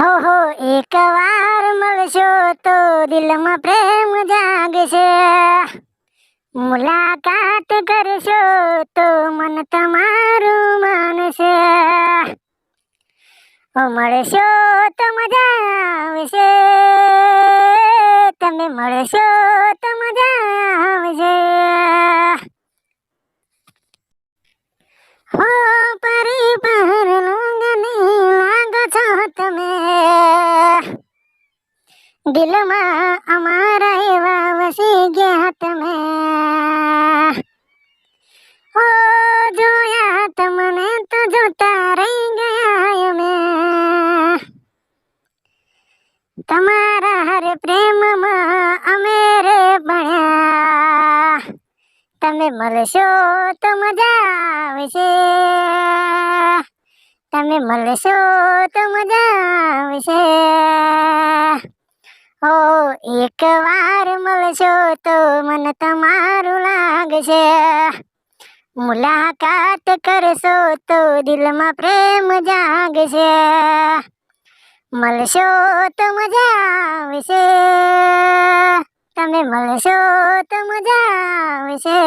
એક વાર મળશો તો દિલમાં પ્રેમ જાગશે મુલાકાત કરશો તો મન તમારું માનશે ઓ મળશો તો મજા આવશે તમે મળશો તો મજા આવશે હો દિલમાં અમારા એવા વસી ગયા તમે ઓ જોયા તમને તો જોતા રહી ગયા અમે. તમારા હરે પ્રેમમાં અમે રે ભણ્યા. તમે મળશો તો મજા આવશે. તમે મળશો તો મજા એક વાર મળશો તો મન તમારું લાગશે. મુલાકાત કરશો તો દિલમાં પ્રેમ જાગશે. મળશો તો મજા આવશે. તમે મળશો તો મજા આવશે.